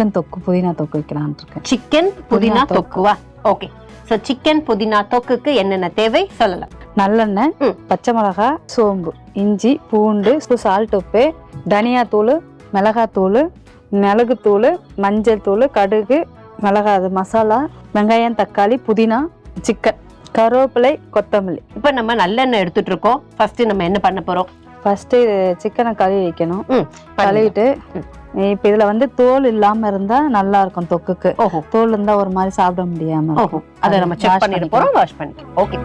Chicken தொக்கு புதினா தொக்கு வைக்கலாம்னு இருக்கேன். சிக்கன் புதினா புதினா தொக்கு. தொக்குவா? ஓகே ஸோ சிக்கன் புதினா தொக்குக்கு என்னென்ன தேவை? சொல்லலாம். நல்லெண்ணெய். பச்சை மிளகாய் சோம்பு இஞ்சி பூண்டு சால்ட் உப்பு தனியாத்தூள் மிளகாத்தூள் மிளகுத்தூள் மஞ்சள் தூள் கடுகு மிளகா அது மசாலா வெங்காயம் தக்காளி புதினா சிக்கன் கருவேப்பிலை கொத்தமல்லி. இப்போ நம்ம நல்லெண்ணெய் எடுத்துட்டு இருக்கோம். ஃபர்ஸ்ட் நம்ம என்ன பண்ண போறோம்? ஃபர்ஸ்ட் சிக்கனை கழுவி வைக்கணும். கழுவிட்டு. இப்போ இதுல வந்து தோல் இல்லாம இருந்தா நல்லா இருக்கும் தொக்குக்கு. தோல் இருந்தா ஒரு மாதிரி சாப்பிட முடியாம ஓஹோ. இருக்கும். அதை நம்ம செக் பண்ணிட்டு. போறோம் வாஷ் பண்ணிக்கலாம். ஓகே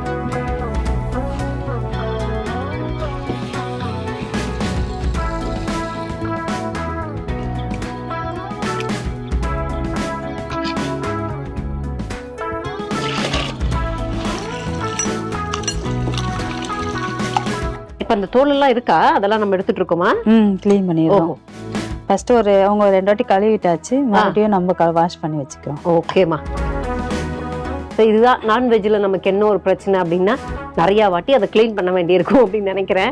இப்ப அந்த தோல் எல்லாம் இருக்கா? அதெல்லாம் நம்ம எடுத்துட்டு இருக்கோமா? ம் க்ளீன் பண்ணிடுறோம் ஓஹோ. ஃபர்ஸ்ட் ஒரு அவங்க ரெண்டு வாட்டி கழுவிட்டாச்சு. மறுபடியும் நம்ம வாஷ் பண்ணி வச்சுக்கிறோம். ஓகேம்மா. ஸோ இதுதான் நான்வெஜ்ல நமக்கு என்ன ஒரு பிரச்சனை அப்படின்னா நிறைய வாட்டி அதை க்ளீன் பண்ண வேண்டியிருக்கும் அப்படின்னு நினைக்கிறேன்.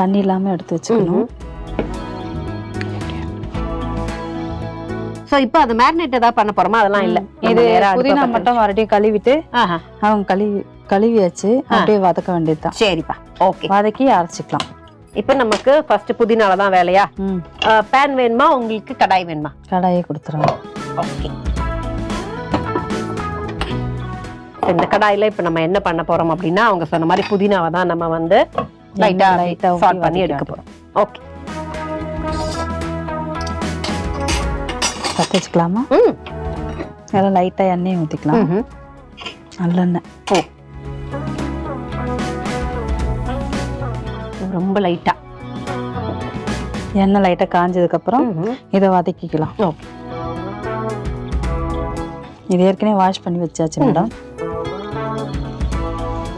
தண்ணி இல்லாம எடுத்து வச்சுக்கணும். ஸோ இப்போ அது மேரினேட் ஏதாவது பண்ண போறோமா? அதெல்லாம் இல்ல. இது புதினா மட்டும் மறுபடியும் கழுவிட்டு அவங்க கழுவி கழுவியாச்சு. அப்படியே வதக்க வேண்டியதுதான். சரிப்பா. ஓகே வதக்கி அரைச்சிக்கலாம். இப்போ நமக்கு ஃபர்ஸ்ட் புதினால தான் வேலையா? பேன் வேணுமா? உங்களுக்கு கடாய் வேணுமா? கடாயை கொடுத்துருவோம் ஓகே இந்த கடாயில இப்போ நம்ம என்ன பண்ண போறோம் அப்படின்னா அவங்க சொன்ன மாதிரி புதினாவை தான் நம்ம வந்து லைட்டா சால்ட் பண்ணி எடுக்க போறோம் ஓகே பற்ற வச்சுக்கலாமா ம் அதெல்லாம் லைட்டா எண்ணெயும் ஊற்றிக்கலாம். நல்லெண்ணெய். ஓ. ரொம்ப லைட்டா எண்ணெய் லைட்டா காஞ்சதுக்கு அப்புறம் இதை வதக்கிக்கலாம். ஓகே இது ஏற்கனவே வாஷ் பண்ணி வச்சாச்சு மேடம்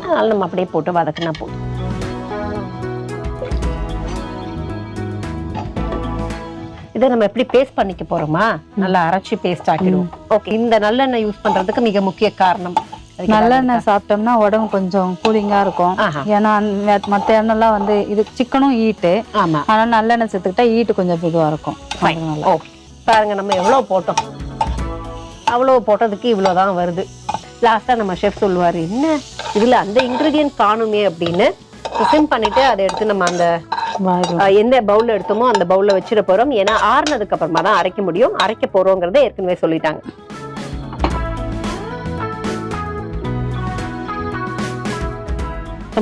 அதனால நம்ம அப்படியே போட்டு வதக்குனா போதும். இதை நம்ம எப்படி பேஸ்ட் பண்ணிக்க போறோமா? நல்லா அரைச்சி பேஸ்ட் ஆக்கிடுவோம். ஓகே இந்த நல்லெண்ணெய் யூஸ் பண்றதுக்கு மிக முக்கிய காரணம். நல்லெண்ணெய் சாப்பிட்டோம்னா உடம்பு கொஞ்சம் கூலிங்கா இருக்கும். ஏன்னா மத்த எண்ணெய்லாம் வந்து இது சிக்கனும் ஈட்டு ஆமா. ஆனா நல்லெண்ணெய் சேர்த்துக்கிட்டா ஈட்டு கொஞ்சம் இதுவா இருக்கும். பாருங்க நம்ம எவ்வளவு போட்டோம். அவ்வளவு போட்டதுக்கு இவ்வளவுதான் வருது. லாஸ்டா நம்ம ஷெஃப் சொல்லுவாரு என்ன? இதுல அந்த இன்கிரீடியன்ட் காணுமே அப்படின்னு. சிம் பண்ணிட்டு அதை எடுத்து நம்ம அந்த எந்த பவுல்ல எடுத்தோமோ அந்த பவுல்ல வச்சிட போறோம். ஏன்னா ஆறுனதுக்கு அப்புறமா தான் அரைக்க முடியும். அரைக்க போறோங்கிறத ஏற்கனவே சொல்லிட்டாங்க.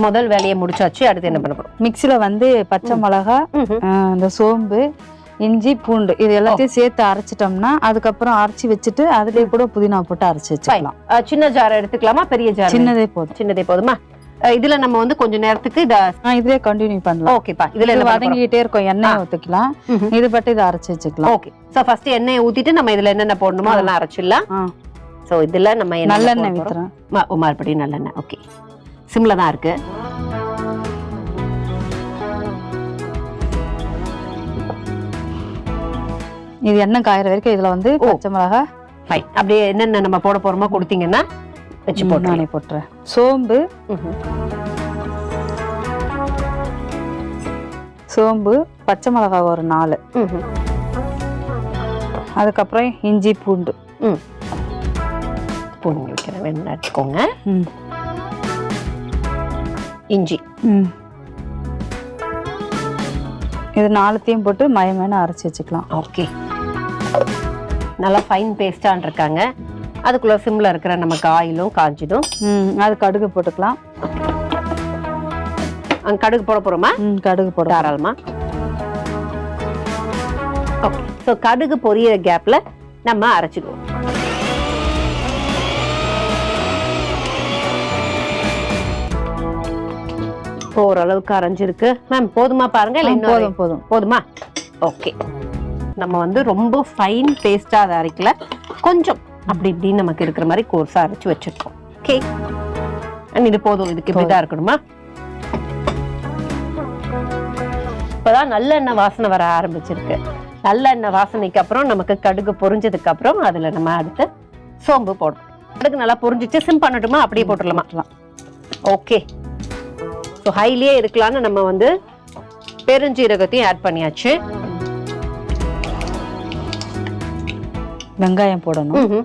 முதல் வேலையை முடிச்சாச்சு. அடுத்து என்ன பண்ண போறோம்? மிக்ஸில வந்து பச்சை மிளகா இந்த சோம்பு இஞ்சி பூண்டு இது எல்லாத்தையும் சேர்த்து அரைச்சிட்டோம்னா அதுக்கப்புறம் அரைச்சி வச்சுட்டு அதுலயே கூட புதினா போட்டு அரைச்சி வச்சுக்கலாம். சின்ன ஜார் எடுத்துக்கலாமா? பெரிய ஜார் சின்னதே போதும். சின்னதே போதுமா? இதுல நம்ம வந்து கொஞ்ச நேரத்துக்கு இத இதுலயே கண்டினியூ பண்ணலாம். ஓகேப்பா இதுல இது என்ன? வதங்கிட்டே இருக்கும். எண்ணெய் ஊத்திக்கலாம். இது பட்டு இதை அரைச்சி வச்சுக்கலாம். ஓகே சோ ஃபர்ஸ்ட் எண்ணெயை ஊத்திட்டு நம்ம இதுல என்னென்ன போடணுமோ அதெல்லாம் அரைச்சிடலாம். சோ இதுல நம்ம என்ன நல்லெண்ணெய் போட போறோம்? வித்துறேன் ம- ஓ, மறுபடியும் நல்லெண்ணெய். ஓகே சிம்ல தான் இருக்கு. இது எண்ணெய் காயிற வரைக்கும் இதுல வந்து பச்சை மிளகா ஃபைன் அப்படியே என்னென்ன நம்ம போட போறோமோ கொடுத்தீங்கன்னா வச்சு போட்டு நானே போட்டுறேன். சோம்பு. சோம்பு பச்சை மிளகாய் ஒரு நாலு. அதுக்கப்புறம் இஞ்சி பூண்டு. பூண்டு வைக்கிறேன் வேணும் எடுத்துக்கோங்க ம். இஞ்சி. ம். இது நாலுத்தையும் போட்டு மயமான அரைச்சி வச்சுக்கலாம். ஓகே. நல்லா ஃபைன் பேஸ்டான் இருக்காங்க அதுக்குள்ள சிம்ல இருக்கிற நமக்கு ஆயிலும் காஞ்சிடும் அது கடுகு போட்டுக்கலாம். கடுகு போட போறோமா? ம் கடுகு போட தாராளமா. ஓகே ஸோ கடுகு பொரிய கேப்ல நம்ம அரைச்சிடுவோம். இப்போ ஓரளவுக்கு அரைஞ்சிருக்கு. மேம் போதுமா பாருங்க இல்ல போதும் போதும். போதுமா? ஓகே நம்ம வந்து ரொம்ப ஃபைன் பேஸ்டா அதை அரைக்கல. கொஞ்சம் அப்படி இப்படின்னு நமக்கு இருக்கிற மாதிரி கோர்ஸா அரைச்சு வச்சிருக்கோம். ஓகே இது போதும். இதுக்கு இப்படிதான் இருக்கணுமா? இப்பதான் நல்லெண்ணெய் வாசனை வர ஆரம்பிச்சிருக்கு. நல்லெண்ணெய் வாசனைக்கு அப்புறம் நமக்கு கடுகு பொரிஞ்சதுக்கு அப்புறம் அதுல நம்ம அடுத்து சோம்பு போடணும். கடுகு நல்லா பொரிஞ்சிச்சு சிம் பண்ணட்டுமா? அப்படியே போட்டுடலாமா? ஓகே ஸோ ஹைலியே இருக்கலாம்னு நம்ம வந்து பெருஞ்சீரகத்தையும் ஆட் பண்ணியாச்சு. வெங்காயம் போடணும்.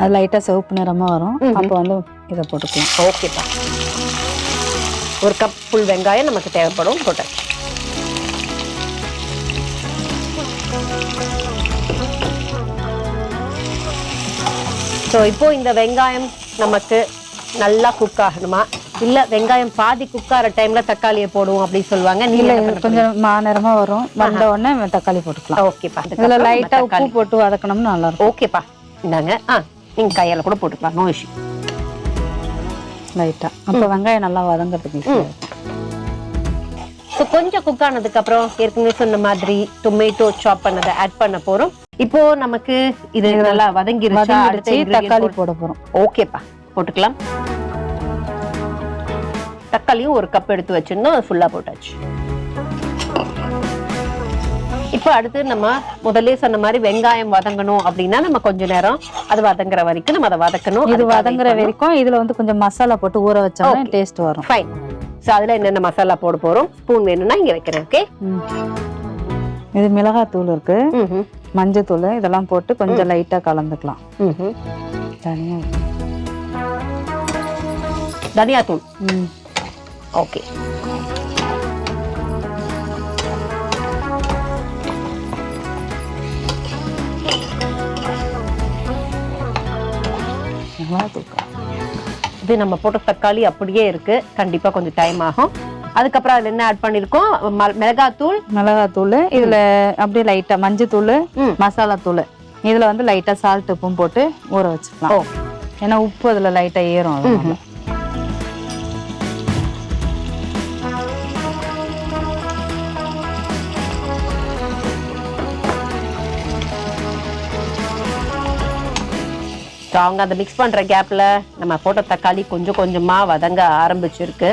அது லைட்டா சிவப்பு நிறமா வரும். அப்போ வந்து இதை போட்டுக்கலாம். ஓகேப்பா ஒரு கப் ஃபுல் வெங்காயம் நமக்கு தேவைப்படும். போட்டாச்சு ஸோ இப்போ இந்த வெங்காயம் நமக்கு நல்லா குக் ஆகணுமா? இல்ல வெங்காயம் பாதி குக் ஆகிற டைம்ல தக்காளியை போடுவோம் அப்படின்னு சொல்லுவாங்க. நீங்க கொஞ்சம் மாநிறமா வரும். வந்த உடனே தக்காளி போட்டுக்கலாம். ஓகேப்பா இதுல லைட்டா உப்பு போட்டு வதக்கணும்னு நல்லா இருக்கும். ஓகேப்பா இந்தாங்க. ஆ நீங்க கையால கூட போட்டுக்கலாம். நோ இஷ்யூ லைட்டா அப்ப வெங்காயம் நல்லா வதங்கறதுக்கு easy ஆ இருக்கும். ஸோ கொஞ்சம் குக் ஆனதுக்கு அப்புறம் ஏற்கனவே சொன்ன மாதிரி டொமேட்டோ சாப் பண்ணதை ஆட் பண்ண போறோம். இப்போ நமக்கு இது நல்லா வதங்கிருச்சா? அடுத்த வதங்கிடுச்சு. ingredient தக்காளி போட போறோம். ஓகேப்பா போட்டுக்கலாம். தக்காளியும் ஒரு கப் எடுத்து வச்சிருந்தோம் அது ஃபுல்லா போட்டாச்சு. இப்போ அடுத்து நம்ம முதல்ல சொன்ன மாதிரி வெங்காயம் வதங்கணும் அப்படின்னா நம்ம கொஞ்ச நேரம் அது வதங்குற வரைக்கும் நம்ம அதை வதக்கணும். இது வதங்குற வரைக்கும் இதுல வந்து கொஞ்சம் மசாலா போட்டு ஊற Okay. டேஸ்ட் வரும். ஃபைன் ஸோ அதுல என்னென்ன மசாலா போட போறோம்? ஸ்பூன் வேணும்னா இங்க வைக்கிறேன் ஓகே. இது மிளகாய் தூள் இருக்கு. ம் மஞ்சத்தூள் இதெல்லாம் போட்டு கொஞ்சம் லைட்டா கலந்துக்கலாம். தனியா. தனியாத்தூள். ம். ஓகே. இது நம்ம போட்ட தக்காளி அப்படியே இருக்கு. கண்டிப்பா கொஞ்சம் டைம் ஆகும். அதுக்கப்புறம் அதுல என்ன ஆட் பண்ணிருக்கோம்? மிளகாத்தூள். மிளகாய் தூள் இதுல அப்படியே லைட்டா மஞ்சத்தூள். மசாலா தூள். இதுல வந்து லைட்டா சால்ட் உப்பும் போட்டு ஊற வச்சுக்கலாம். ஏன்னா உப்பு அதுல லைட்டா ஏறும் ஸோ அவங்க அதை மிக்ஸ் பண்ற கேப்ல நம்ம போட்ட தக்காளி கொஞ்சம் கொஞ்சமா வதங்க ஆரம்பிச்சிருக்கு.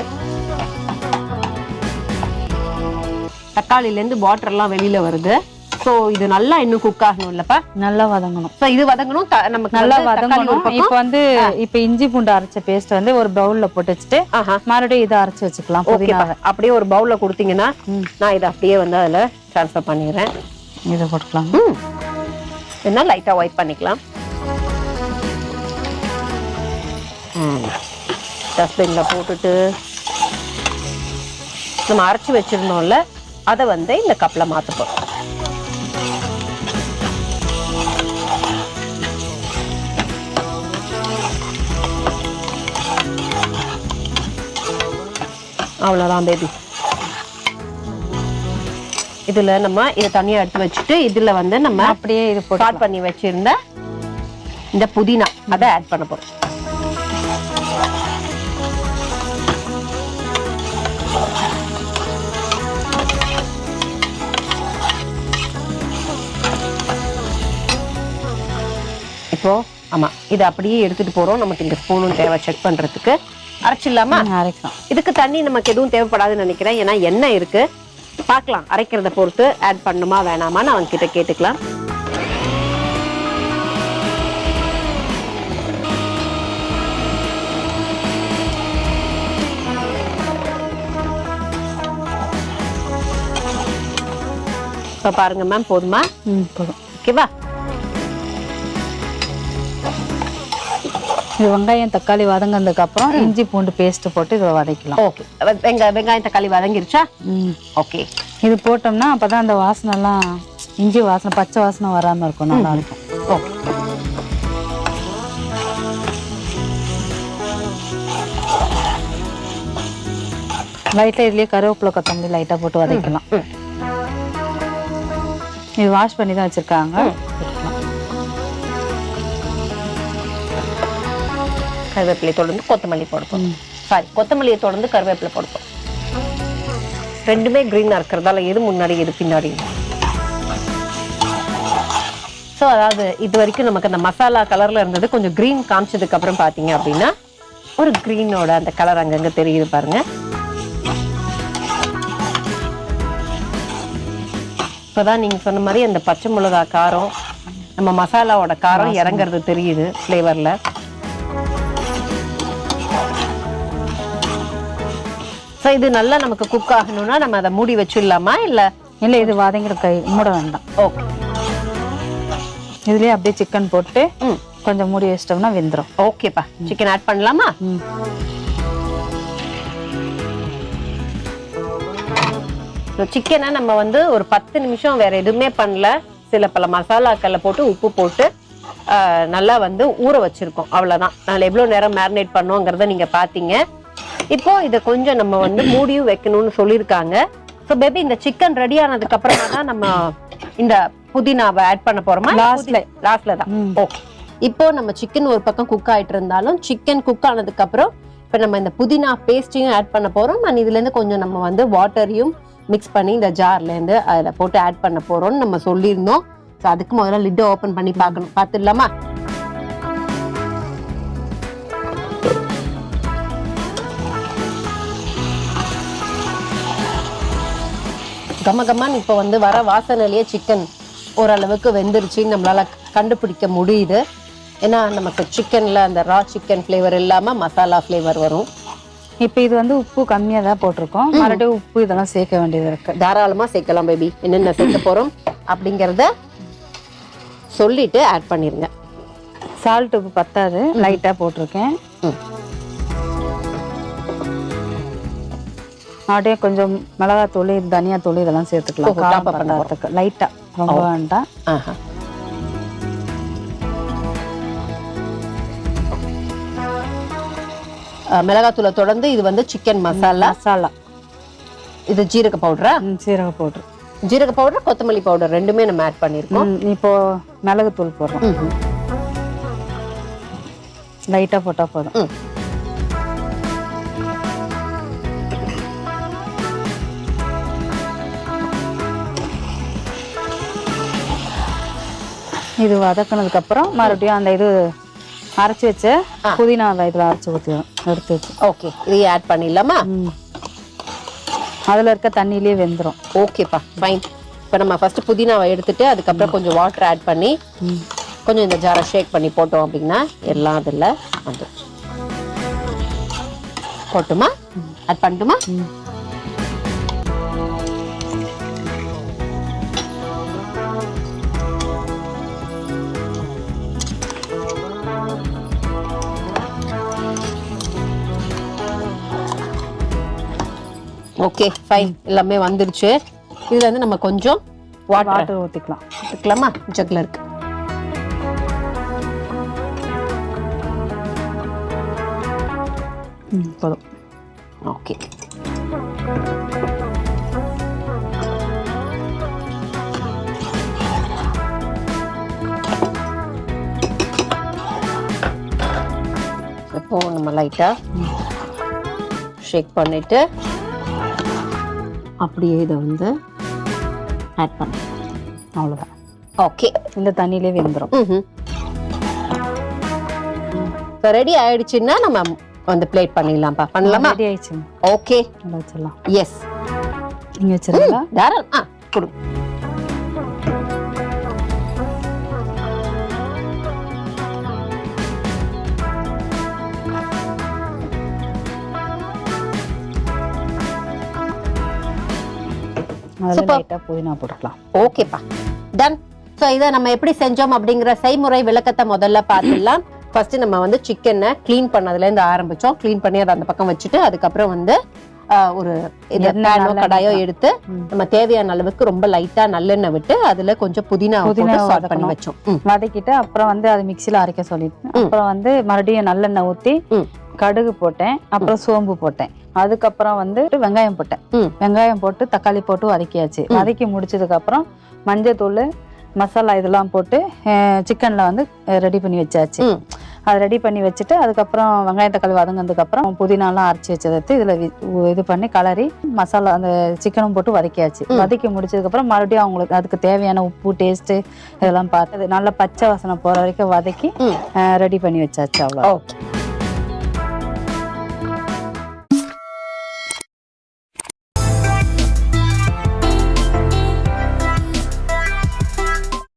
தக்காளில இருந்து வாட்டர் எல்லாம் வெளியில வருது. ஸோ இது நல்லா இன்னும் குக் ஆகணும் இல்லப்பா நல்லா வதங்கணும். ஸோ இது வதங்கணும் நமக்கு நல்லா வதங்கணும். இப்ப வந்து இப்ப இஞ்சி பூண்டு அரைச்ச பேஸ்ட் வந்து ஒரு பவுல்ல போட்டு வச்சுட்டு மறுபடியும் இதை அரைச்சு வச்சுக்கலாம் புதினாவை அப்படியே ஒரு பவுல்ல கொடுத்தீங்கன்னா. நான் இதை அப்படியே வந்து அதுல ட்ரான்ஸ்ஃபர் பண்ணிடுறேன். இதை போட்டுக்கலாம். என்ன லைட்டா ஒயிட் பண்ணிக்கலாம். டஸ்ட்பின்ல போட்டுட்டு நம்ம அரைச்சி வச்சிருந்தோம்ல அதை வந்து இந்த மாத்த போறோம் அவ்வளோதான் பேபி இதுல நம்ம இதை தனியா எடுத்து வச்சுட்டு இதுல வந்து நம்ம அப்படியே இது ஸ்டார்ட் பண்ணி வச்சிருந்த இந்த புதினா அதை ஆட் பண்ண போறோம். இப்போ ஆமா இது அப்படியே எடுத்துட்டு போறோம். நமக்கு இந்த ஸ்பூனும் தேவை செக் பண்றதுக்கு. அரைச்சிடலாமா? அரைக்கலாம். இதுக்கு தண்ணி நமக்கு எதுவும் தேவைப்படாதுன்னு நினைக்கிறேன். ஏன்னா எண்ணெய் இருக்கு. பார்க்கலாம் அரைக்கிறத பொறுத்து ஆட் பண்ணுமா வேணாமான்னு அவங்க கிட்ட கேட்டுக்கலாம். இப்போ பாருங்க மேம் போதுமா? போதும். ஓகேவா இது வெங்காயம் தக்காளி வதங்கினதுக்கு அப்புறம் இஞ்சி பூண்டு பேஸ்ட் போட்டு இதை வதக்கலாம் ஓகே. வெங்க வெங்காயம் தக்காளி வதங்கிருச்சா? ம். ஓகே. இது போட்டோம்னா அப்பதான் அந்த வாசனை எல்லாம் இஞ்சி வாசனை பச்சை வாசனை வராம இருக்கும். நல்லா இருக்கும். ஓகே. லைட்டா இதுலயே கருவேப்பிலை கொத்தமல்லி லைட்டா போட்டு வதக்கலாம். இது வாஷ் பண்ணி தான் வச்சிருக்காங்க கருவேப்பிலை தொடர்ந்து கொத்தமல்லி போடுப்போம் சாரி கொத்தமல்லியை தொடர்ந்து கருவேப்பிலை போடுப்போம் ரெண்டுமே க்ரீனாக இருக்கிறதால எது முன்னாடி எது பின்னாடி? ஸோ அதாவது இது வரைக்கும் நமக்கு அந்த மசாலா கலர்ல இருந்தது கொஞ்சம் க்ரீன் காமிச்சதுக்கு அப்புறம் பார்த்தீங்க அப்படின்னா ஒரு க்ரீனோட அந்த கலர் அங்கங்க தெரியுது பாருங்க. இப்போதான் நீங்க சொன்ன மாதிரி அந்த பச்சை மிளகா காரம் நம்ம மசாலாவோட காரம் இறங்குறது தெரியுது ஃப்ளேவர்ல ஸோ இது நல்லா நமக்கு குக் ஆகணும்னா நம்ம அதை மூடி வச்சிடலாமா இல்ல? இல்லை இது வதங்கிற கை மூட வேண்டாம். ஓகே இதுலயே அப்படியே சிக்கன் போட்டு கொஞ்சம் மூடி வச்சிட்டோம்னா வெந்துடும் ஓகேப்பா சிக்கன் ஆட் பண்ணலாமா? சிக்கனை நம்ம வந்து ஒரு பத்து நிமிஷம் வேற எதுவுமே பண்ணல. சில பல மசாலாக்களை போட்டு உப்பு போட்டு நல்லா வந்து ஊற வச்சிருக்கோம். அவ்வளவுதான். அதில் எவ்வளோ நேரம் மேரினேட் பண்ணோங்கிறத நீங்க பார்த்தீங்க இப்போ இதை கொஞ்சம் நம்ம வந்து மூடியும் வைக்கணும்னு சொல்லியிருக்காங்க. ஸோ பேபி இந்த சிக்கன் ரெடி ஆனதுக்கு அப்புறமா தான் நம்ம இந்த புதினாவை ஆட் பண்ண போறோமா? Lastல. லாஸ்ட்ல தான். ஓகே இப்போ நம்ம சிக்கன் ஒரு பக்கம் குக் ஆயிட்டு இருந்தாலும் சிக்கன் குக் ஆனதுக்கு அப்புறம் இப்போ நம்ம இந்த புதினா பேஸ்ட்டையும் ஆட் பண்ண போறோம். அண்ட் இதுல இருந்து கொஞ்சம் நம்ம வந்து வாட்டரையும் மிக்ஸ் பண்ணி இந்த ஜார்ல இருந்து அதுல போட்டு ஆட் பண்ண போறோம்னு நம்ம சொல்லியிருந்தோம். ஸோ அதுக்கு முதல்ல லிட்டை ஓபன் பண்ணி பார்க்கணும். பார்த்துடலாமா? கம கம்மான்னு இப்போ வந்து வர வாசனையிலேயே சிக்கன் ஓரளவுக்கு வெந்துருச்சுன்னு நம்மளால கண்டுபிடிக்க முடியுது. ஏன்னா நமக்கு சிக்கன்ல அந்த ரா சிக்கன் ஃப்ளேவர் இல்லாம மசாலா ஃப்ளேவர் வரும். இப்போ இது வந்து உப்பு கம்மியாக தான் போட்டிருக்கோம் மறுபடியும் உப்பு இதெல்லாம் சேர்க்க வேண்டியது இருக்கு. தாராளமா சேர்க்கலாம் பேபி என்னென்ன சேர்க்க போறோம் அப்படிங்கறத சொல்லிட்டு ஆட் பண்ணிருங்க. சால்ட் உப்பு பத்தாது. லைட்டாக போட்டிருக்கேன். அப்படியே கொஞ்சம் மிளகாத்தூள் தனியாத்தூள் இதெல்லாம் சேர்த்துக்கலாம். காரம் top up பண்ண பத்தாததுக்கு லைட்டாக ரொம்ப வேண்டாம். மிளகாத்தூளை தொடர்ந்து இது வந்து சிக்கன் மசாலா மசாலா இது ஜீரக பவுடரா ம், சீரக பவுட்ரு ஜீரக பவுடர் கொத்தமல்லி பவுடர் ரெண்டுமே நம்ம ஆட் பண்ணிருக்கோம். இப்போ மிளகுத்தூள் போடுறோம். ம்ஹும். லைட்டாக போட்டால் போதும். இது வதக்குனதுக்கு அப்புறம் மறுபடியும் அந்த இது அரைச்சி வச்ச புதினா இதில் அரைச்சி ஊற்றிடும் எடுத்து வச்சு. ஓகே. இதையும் ஆட் பண்ணிடலாமா? அதில் இருக்க தண்ணியிலே வெந்துடும் ஓகேப்பா. ஃபைன் இப்போ நம்ம ஃபர்ஸ்ட் புதினாவை எடுத்துட்டு அதுக்கப்புறம் கொஞ்சம் வாட்டர் ஆட் பண்ணி கொஞ்சம் இந்த ஜாரை ஷேக் பண்ணி போட்டோம் அப்படின்னா எல்லாம் அதில் வந்து போட்டுமா? ஆட் பண்ணட்டுமா? ஓகே ஃபைன் எல்லாமே வந்துருச்சு இதுல இருந்து நம்ம கொஞ்சம் வாட்டர் ஊற்றிக்கலாம் இருக்கலாமா ஜக்ல இருக்கு போதும். ஓகே இப்போ நம்ம லைட்டா ஷேக் பண்ணிட்டு அப்படியே இதை வந்து ஆட் பண்ண. அவ்வளோதான் ஓகே இந்த தண்ணியிலே வெந்துடும் இப்போ ரெடி ஆயிடுச்சுன்னா நம்ம வந்து பிளேட் பண்ணிடலாம்ப்பா. பண்ணலாமா? ரெடி ஆயிடுச்சுங்க. ஓகே வச்சிடலாம். எஸ் நீங்கள் வச்சிருங்களா தாராளம். ஆ கொடு. அதில் Super. லைட்டாக புதினா போட்டுக்கலாம் ஓகேப்பா டன் ஸோ இதை நம்ம எப்படி செஞ்சோம் அப்படிங்கிற செய்முறை விளக்கத்தை முதல்ல பார்த்துடலாம் ஃபர்ஸ்ட் நம்ம வந்து சிக்கனை க்ளீன் பண்ணதுலேருந்து ஆரம்பிச்சோம் க்ளீன் பண்ணி அதை அந்த பக்கம் வச்சுட்டு அதுக்கப்புறம் வந்து ஒரு இது பேனோ கடாயோ. எடுத்து. நம்ம தேவையான அளவுக்கு ரொம்ப லைட்டா நல்லெண்ணெய் விட்டு அதுல கொஞ்சம் புதினா புதினா சாட் பண்ணி. வச்சோம் வதக்கிட்டு அப்புறம் வந்து அது மிக்சியில் அரைக்க சொல்லிட்டு அப்புறம் வந்து மறுபடியும் நல்லெண்ணெய் ம். கடுகு போட்டேன் அப்புறம் சோம்பு போட்டேன் அதுக்கப்புறம் வந்து வெங்காயம் போட்டேன். வெங்காயம் போட்டு தக்காளி போட்டு வதக்கியாச்சு. வதக்கி முடிச்சதுக்கு அப்புறம் மஞ்சத்தூள் மசாலா இதெல்லாம் போட்டு சிக்கனில் வந்து ரெடி பண்ணி வச்சாச்சு. அதை ரெடி பண்ணி வச்சுட்டு அதுக்கப்புறம் வெங்காயம் தக்காளி வதங்கினதுக்கு அப்புறம் புதினாலாம் அரைச்சி வச்சதை இதில் இது பண்ணி கலரி மசாலா அந்த சிக்கனும் போட்டு வதக்கியாச்சு. வதக்கி முடிச்சதுக்கப்புறம் மறுபடியும் அவங்களுக்கு அதுக்கு தேவையான உப்பு டேஸ்ட்டு இதெல்லாம் பார்த்து நல்லா பச்சை வாசனை போகிற வரைக்கும் வதக்கி. ரெடி பண்ணி வச்சாச்சு அவ்வளோ ஓகே